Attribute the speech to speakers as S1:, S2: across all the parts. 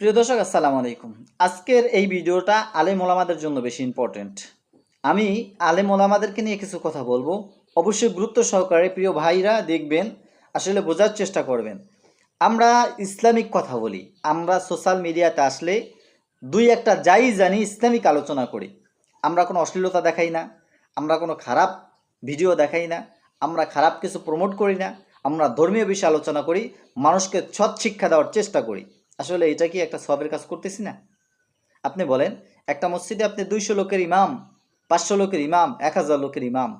S1: প্রিয় দর্শক, আসসালামু আলাইকুম। আজকের এই ভিডিওটা আলেম ওলামাদের জন্য বেশি ইম্পর্টেন্ট আমি আলেম ওলামাদেরকে নিয়ে কিছু কথা বলব। অবশ্যই গুরুত্ব সহকারে প্রিয় ভাইরা দেখবেন, আসলে বোঝার চেষ্টা করবেন। আমরা ইসলামিক কথা বলি। আমরা সোশ্যাল মিডিয়াতে আসলে দুই একটা যাই জানি ইসলামিক আলোচনা করি। আমরা কোনো অশ্লীলতা দেখাই না, আমরা কোনো খারাপ ভিডিও দেখাই না, আমরা খারাপ কিছু প্রমোট করি না, আমরা ধর্মীয় বিষয়ে আলোচনা করি, মানুষকে সৎ শিক্ষা দেওয়ার চেষ্টা করি। আসলে এটা কি একটা সবের কাজ করতেছি না? আপনি বলেন, একটা মসজিদে আপনি দুইশো লোকের ইমাম, পাঁচশো লোকের ইমাম, এক হাজার লোকের ইমাম,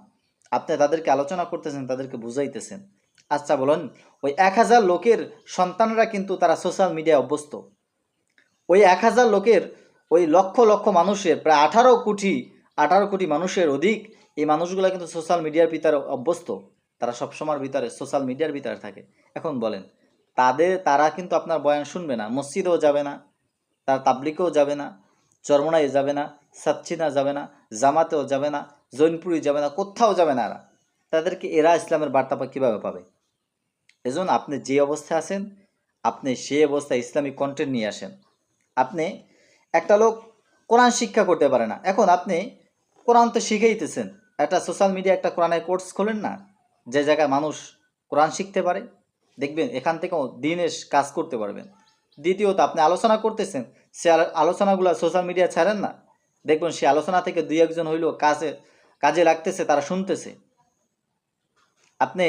S1: আপনি তাদেরকে আলোচনা করতেছেন, তাদেরকে বুঝাইতেছেন। আচ্ছা বলেন, ওই এক হাজার লোকের সন্তানরা কিন্তু তারা সোশ্যাল মিডিয়ায় অভ্যস্ত। ওই এক হাজার লোকের ওই লক্ষ লক্ষ মানুষের, প্রায় আঠারো কোটি আঠারো কোটি মানুষের অধিক এই মানুষগুলো কিন্তু সোশ্যাল মিডিয়ার ভিতরে অভ্যস্ত। তারা সবসময়ের ভিতরে, সোশ্যাল মিডিয়ার ভিতরে থাকে। এখন বলেন তাদের, তারা কিন্তু আপনার বয়ান শুনবে না। মসজিদেও যাবে না, তার তাবলিকেও যাবে না, চরমনায় যাবে না সাচ্ছিনা যাবে না, জামাতেও যাবে না, জৈনপুরি যাবে না, কোথাও যাবে না এরা। তাদেরকে এরা ইসলামের বার্তা কীভাবে পাবে? এজন্য আপনি যে অবস্থায় আছেন, আপনি সেই অবস্থায় ইসলামিক কন্টেন্ট নিয়ে আসেন। আপনি একটা লোক কোরআন শিক্ষা করতে পারে না। এখন আপনি কোরআন তো শিখেইতেছেন। একটা সোশ্যাল মিডিয়া একটা কোরআনের কোর্স খোলেন না? যে জায়গায় মানুষ কোরআন শিখতে পারে? দেখবেন, এখান থেকেও দিনের কাজ করতে পারবেন। দ্বিতীয়ত, আপনি আলোচনা করতেছেন, সে আলোচনাগুলো সোশ্যাল মিডিয়া ছাড়েন না। দেখবেন, সে আলোচনা থেকে দুই একজন হইলেও কাজে কাজে লাগতেছে, তারা শুনতেছে। আপনি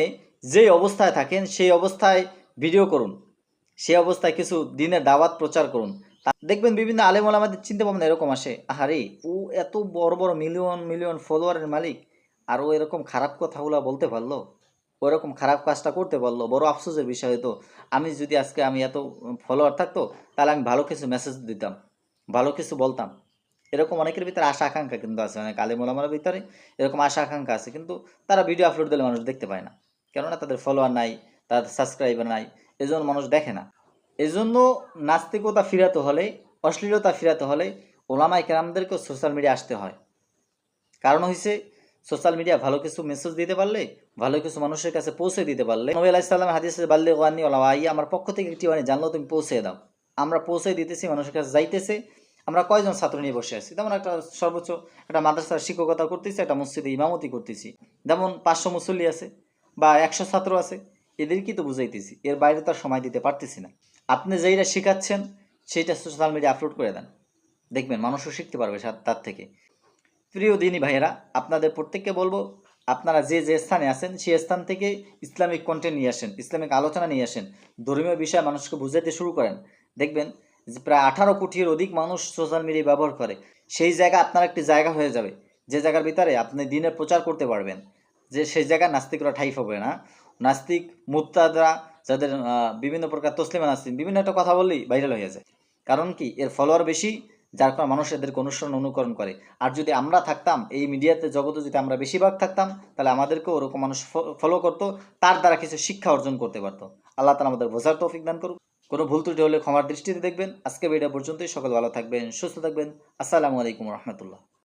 S1: যে অবস্থায় থাকেন, সেই অবস্থায় ভিডিও করুন। সেই অবস্থায় কিছু দিনের দাওয়াত প্রচার করুন। দেখবেন, বিভিন্ন আলেম আমাদের চিন্তা ভাবনা এরকম আসে, আহারে, ও এত বড় বড় মিলিয়ন মিলিয়ন ফলোয়ারের মালিক, আর ও এরকম খারাপ কথাগুলো বলতে পারল? ওরকম খারাপ কাজটা করতে পারল বড় আফসোসের বিষয় হতো আমি যদি আজকে আমি এত ফলোয়ার থাকতো, তাহলে আমি ভালো কিছু মেসেজ দিতাম, ভালো কিছু বলতাম। এরকম অনেকের ভিতরে আশা আকাঙ্ক্ষা কিন্তু আছে অনেক আলেম ওলামার ভিতরে এরকম আশা আকাঙ্ক্ষা আছে, কিন্তু তারা ভিডিও আপলোড দিলে মানুষ দেখতে পায় না। কেননা তাদের ফলোয়ার নাই, তাদের সাবস্ক্রাইবার নাই, এজন্য মানুষ দেখে না। এজন্য নাস্তিকতা ফিরাতে হলে, অশ্লীলতা ফিরাতে হলে ওলামাই কেরামদেরকেও সোশ্যাল মিডিয়া আসতে হয়। কারণ হয়েছে সোশ্যাল মিডিয়া ভালো কিছু মেসেজ দিতে পারলে, ভালো কিছু মানুষের কাছে পৌঁছে দিতে পারলে, নবী আলাইসাল্লাম হাদিসে বাল্লে ওয়ানি ওলা আই আমার পক্ষ থেকে একটি ওয়ানি জানলেও তুমি পৌঁছে দাও। আমরা পৌঁছে দিতেছি, মানুষের কাছে যাইতেছে। আমরা কয়জন ছাত্র নিয়ে বসে আছি? তেমন একটা সর্বোচ্চ একটা মাদ্রাসার শিক্ষকতা করতেছি, একটা মসজিদে ইমামতি করতেছি। যেমন পাঁচশো মুসল্লি আছে বা একশো ছাত্র আছে, এদেরকেই তো বুঝাইতেছি, এর বাইরে তো আর সময় দিতে পারতেছি না। আপনি যেইটা শেখাচ্ছেন, সেইটা সোশ্যাল মিডিয়া আপলোড করে দেন। দেখবেন, মানুষও শিখতে পারবে তার থেকে। প্রিয় দিনী ভাইয়েরা, আপনাদের প্রত্যেককে বলব, আপনারা যে যে স্থানে আছেন সেই স্থান থেকে ইসলামিক কন্টেন্ট নিয়ে আসেন, ইসলামিক আলোচনা নিয়ে আসেন, ধর্মীয় বিষয়ে মানুষকে বুঝাইতে শুরু করেন। দেখবেন যে প্রায় আঠারো কোটির অধিক মানুষ সোশ্যাল মিডিয়া ব্যবহার করে। সেই জায়গা আপনার একটি জায়গা হয়ে যাবে। যে জায়গার ভিতরে আপনি দিনের প্রচার করতে পারবেন। যে সেই জায়গায় নাস্তিকরা ঠাই হবে না। নাস্তিক, মুক্তাদরা যাদের বিভিন্ন প্রকার তসলিমা নাস্তিক, বিভিন্ন একটা কথা বললেই ভাইরাল হয়ে যায়। কারণ কি? এর ফলোয়ার বেশি যার কারণে মানুষ এদেরকে অনুসরণ, অনুকরণ করে। আর যদি আমরা থাকতাম, এই মিডিয়াতে জগতে যদি আমরা বেশিরভাগ থাকতাম, তাহলে আমাদেরকেও ওরকম মানুষ ফলো করতো, তার দ্বারা কিছু শিক্ষা অর্জন করতে পারতো। আল্লাহ তালা আমাদের বোঝার তৌফিক দান করুক। কোনো ভুল ত্রুটি হলে ক্ষমার দৃষ্টিতে দেখবেন। আজকে ভিডিও পর্যন্তই। সকল ভালো থাকবেন, সুস্থ থাকবেন। আসসালামু আলাইকুম রহমতুল্লাহ।